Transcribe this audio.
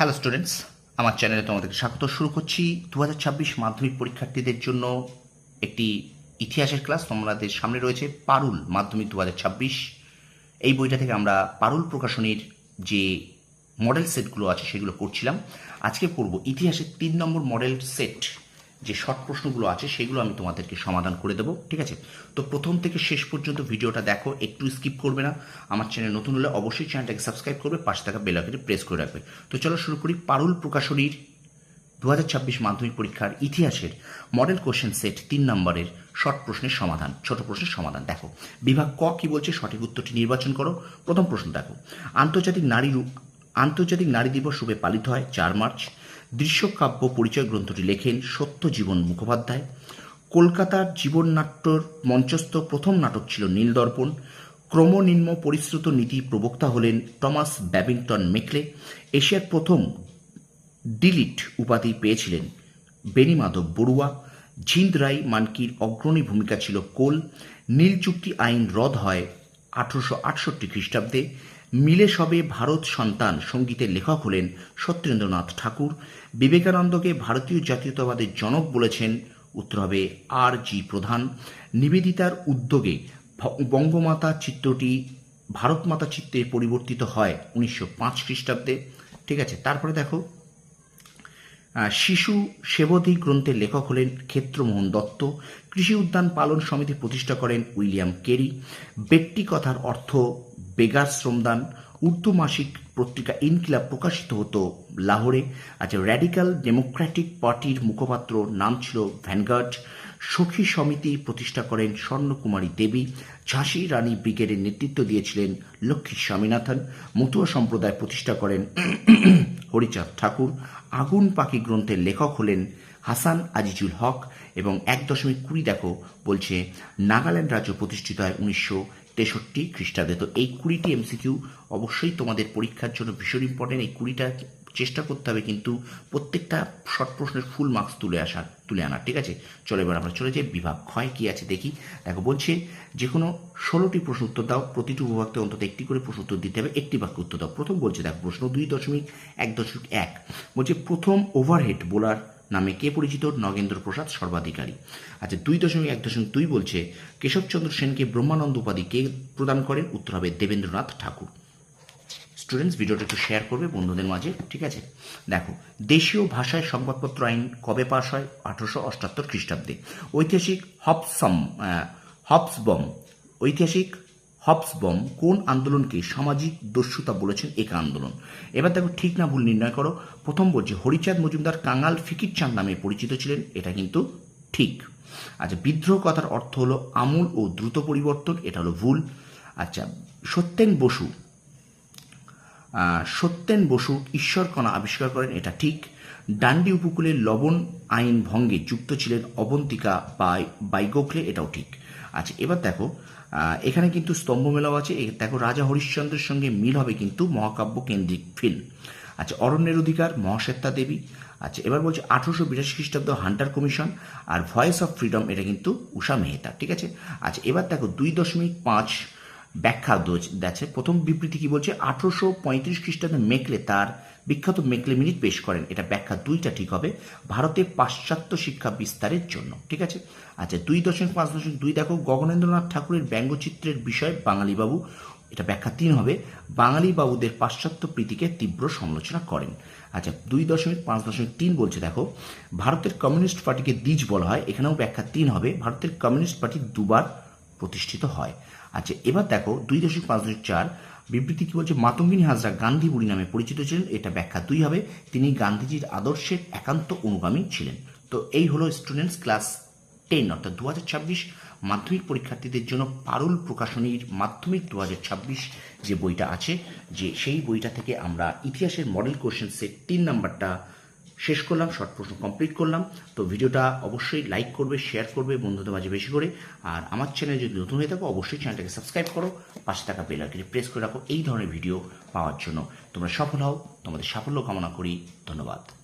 Hello students আমার চ্যানেলে তোমাদেরকে স্বাগত। শুরু করছি দু হাজার ছাব্বিশ মাধ্যমিক পরীক্ষার্থীদের জন্য একটি ইতিহাসের ক্লাস তোমাদের সামনে রয়েছে পারুল মাধ্যমিক দু হাজার ছাব্বিশ। এই বইটা থেকে আমরা পারুল প্রকাশনীর যে মডেল সেটগুলো আছে সেগুলো করছিলাম। আজকে পড়ব ইতিহাসের তিন নম্বর মডেল সেট যে শর্ট প্রশ্নগুলো আছে, সেগুলো আমি তোমাদেরকে সমাধান করে দেবো, ঠিক আছে? তো প্রথম থেকে শেষ পর্যন্ত ভিডিওটা দেখো, একটু স্কিপ করবে না। আমার চ্যানেল নতুন হলে অবশ্যই চ্যানেলটাকে সাবস্ক্রাইব করবে, পাশে থাকা বেল আইকনে প্রেস করে রাখবে। তো চলো শুরু করি পারুল প্রকাশনীর দু হাজার ছাব্বিশ মাধ্যমিক পরীক্ষার ইতিহাসের মডেল কোশ্চেন সেট তিন নম্বরের শর্ট প্রশ্নের সমাধান, ছোট প্রশ্নের সমাধান। দেখো, বিভাগ ক কি বলছে? সঠিক উত্তরটি নির্বাচন করো। প্রথম প্রশ্ন দেখো, আন্তর্জাতিক নারী আন্তর্জাতিক নারী দিবস রূপে পালিত হয় চার মার্চ। দৃশ্যকাব্য পরিচয় গ্রন্থটি লেখেন সত্যজীবন মুখোপাধ্যায়। কলকাতার জীবননাট্যর মঞ্চস্থ প্রথম নাটক ছিল নীলদর্পণ। ক্রমনিম্ন পরিশ্রুত নীতি প্রবক্তা হলেন টমাস ব্যাবিংটন মেকলে। এশিয়ার প্রথম ডিলিট উপাধি পেয়েছিলেন বেনিমাধব বড়ুয়া। ঝিন্দ রাই মানকির অগ্রণী ভূমিকা ছিল কোল। নীল চুক্তি আইন রদ হয় আঠারোশো আটষট্টি খ্রিস্টাব্দে মিলে সবে ভারত সন্তান সঙ্গীতের লেখক হলেন সত্যেন্দ্রনাথ ঠাকুর। বিবেকানন্দকে ভারতীয় জাতীয়তাবাদের জনক বলেছেন উত্তর হবে আর জি প্রধান। নিবেদিতার উদ্যোগে বঙ্গমাতা চিত্রটি ভারতমাতা চিত্রে পরিবর্তিত হয় উনিশশো পাঁচ খ্রিস্টাব্দে। ঠিক আছে, তারপরে দেখো শিশু সেবধি গ্রন্থের লেখক হলেন ক্ষেত্রমোহন দত্ত। কৃষি উদ্যান পালন সমিতি প্রতিষ্ঠা করেন উইলিয়াম কেরি। ব্যক্তি কথার অর্থ বেগার শ্রমদান। উর্দু মাসিক পত্রিকা ইনকিলাব প্রকাশিত হতো লাহোরে। আচ্ছা র্যাডিক্যাল ডেমোক্র্যাটিক পার্টির মুখপাত্র, নাম ছিল ভ্যানগার্ড সখী সমিতি প্রতিষ্ঠা করেন স্বর্ণকুমারী দেবী। ঝাঁসি রানী ব্রিগেডের নেতৃত্ব দিয়েছিলেন লক্ষ্মী স্বামীনাথন। মতুয়া সম্প্রদায় প্রতিষ্ঠা করেন হরিচাঁদ ঠাকুর। আগুন পাখি গ্রন্থের লেখক হলেন হাসান আজিজুল হক এবং এক দশমিক কুড়ি দেখো বলছে, নাগাল্যান্ড রাজ্য প্রতিষ্ঠিত হয় উনিশশো তেষট্টি খ্রিস্টাব্দে। তো এই কুড়িটি এমসিকিউ অবশ্যই তোমাদের পরীক্ষার জন্য ভীষণ ইম্পর্টেন্ট এই কুড়িটা চেষ্টা করতে হবে কিন্তু প্রত্যেকটা শর্ট প্রশ্নের ফুল মার্কস তুলে আসার, তুলে আনার, ঠিক আছে? চলো এবার আমরা চলে যাই, বিভাগ ক্ষয় কি আছে দেখি। দেখো, বলছে যে কোনো ষোলোটি প্রশ্ন উত্তর দাও, প্রতিটি বিভাগকে অন্তত একটি করে প্রশ্ন উত্তর দিতে হবে, একটি বাক্য উত্তর দাও। প্রথম বলছে, দেখো, প্রশ্ন দুই দশমিক এক দশমিক এক। বলছে, প্রথম ওভারহেড বোলার নামে কে পরিচিত? নগেন্দ্র প্রসাদ সর্বাধিকারী। আচ্ছা দুই দশমিক এক দশমিক দুই বলছে, কেশবচন্দ্র সেনকে ব্রহ্মানন্দ উপাধি কে প্রদান করেন? উত্তর হবে দেবেন্দ্রনাথ ঠাকুর। স্টুডেন্টস ভিডিওটা একটু শেয়ার করবে বন্ধুদের মাঝে ঠিক আছে? দেখো দেশীয় ভাষায় সংবাদপত্র আইন কবে পাশ হয়? আঠারোশো অষ্টাত্তর খ্রিস্টাব্দে। ঐতিহাসিক হবসম আহ, হবসবম ঐতিহাসিক হবসবম কোন আন্দোলনকে সামাজিক দস্যুতা বলেছেন? একা আন্দোলন। এবার দেখো ঠিক না ভুল নির্ণয় করো। প্রথম বলছে হরিচাঁদ মজুমদার কাঙাল ফিকির চাঁদ নামে পরিচিত ছিলেন এটা কিন্তু ঠিক। আচ্ছা বিদ্রোহ কথার অর্থ হলো আমূল ও দ্রুত পরিবর্তন এটা হলো ভুল। আচ্ছা সত্যেন বসু সত্যেন বসু ঈশ্বরকণা আবিষ্কার করেন, এটা ঠিক। ডান্ডি উপকূলে লবণ আইন ভঙ্গে যুক্ত ছিলেন অবন্তিকা বাই বাইগোখলে, এটাও ঠিক। আচ্ছা এবার দেখো এখানে কিন্তু স্তম্ভ মেলাও আছে। দেখো, রাজা হরিশ্চন্দ্রের সঙ্গে মিল হবে কিন্তু মহাকাব্য কেন্দ্রিক ফিল্ম। আচ্ছা অরণ্যের অধিকার, মহাশ্বেতা দেবী। আচ্ছা এবার বলছে আঠারোশো বিরাশি খ্রিস্টাব্দ হান্টার কমিশন আর ভয়েস অফ ফ্রিডম, এটা কিন্তু উষা মেহতা, ঠিক আছে? আচ্ছা এবার দেখো, দুই দশমিক পাঁচ ব্যাখ্যা দেখছে প্রথম বিবৃতি কি বলছে, আঠারোশো পঁয়ত্রিশ খ্রিস্টাব্দে মেকলে তার বিখ্যাত মেকলে মিনিট পেশ করেন। এটা ব্যাখ্যা দুইটা ঠিক হবে, ভারতে পাশ্চাত্য শিক্ষা বিস্তারের জন্য। ঠিক আছে? আচ্ছা দুই দশমিক পাঁচ দশমিক দুই, দেখো, গগনেন্দ্রনাথ ঠাকুরের ব্যঙ্গচিত্রের বিষয় বাঙালি বাবু এটা ব্যাখ্যা তিন হবে বাঙালি বাবুদের পাশ্চাত্য প্রীতিকে তীব্র সমালোচনা করেন। আচ্ছা দুই দশমিক পাঁচ দশমিক তিন বলছে, দেখো, ভারতের কমিউনিস্ট পার্টিকে দ্বিজ বলা হয়, এখানেও ব্যাখ্যা তিন হবে, ভারতের কমিউনিস্ট পার্টি দুবার প্রতিষ্ঠিত হয়। আচ্ছা এবার দেখো দুই দশমিক পাঁচ দশমিক চার, বিবৃতি কি বলছে? মাতঙ্গিনী হাজরা গান্ধী বুড়ি নামে পরিচিত ছিলেন। এটা ব্যাখ্যা দুই হবে। তিনি গান্ধীজির আদর্শের একান্ত অনুগামী ছিলেন। তো এই হলো স্টুডেন্টস ক্লাস টেন অর্থাৎ দু হাজার ছাব্বিশ মাধ্যমিক পরীক্ষার্থীদের জন্য পারুল প্রকাশনীর মাধ্যমিক দু হাজার ছাব্বিশ যে বইটা আছে, যে সেই বইটা থেকে আমরা ইতিহাসের মডেল কোশ্চেন সেট তিন নাম্বারটা শেষ করলাম শর্ট প্রশ্ন কমপ্লিট করলাম। তো ভিডিওটা অবশ্যই লাইক করবে শেয়ার করবে, বন্ধুদের মাঝে বেশি করে। আর আমার চ্যানেল যদি নতুন হয়ে থাকো, অবশ্যই চ্যানেলটাকে সাবস্ক্রাইব করো। পাশে থাকা বেল আইকনে প্রেস করে রাখো। এই ধরনের ভিডিও পাওয়ার জন্য। তোমরা সফল হও, তোমাদের সাফল্য কামনা করি। ধন্যবাদ।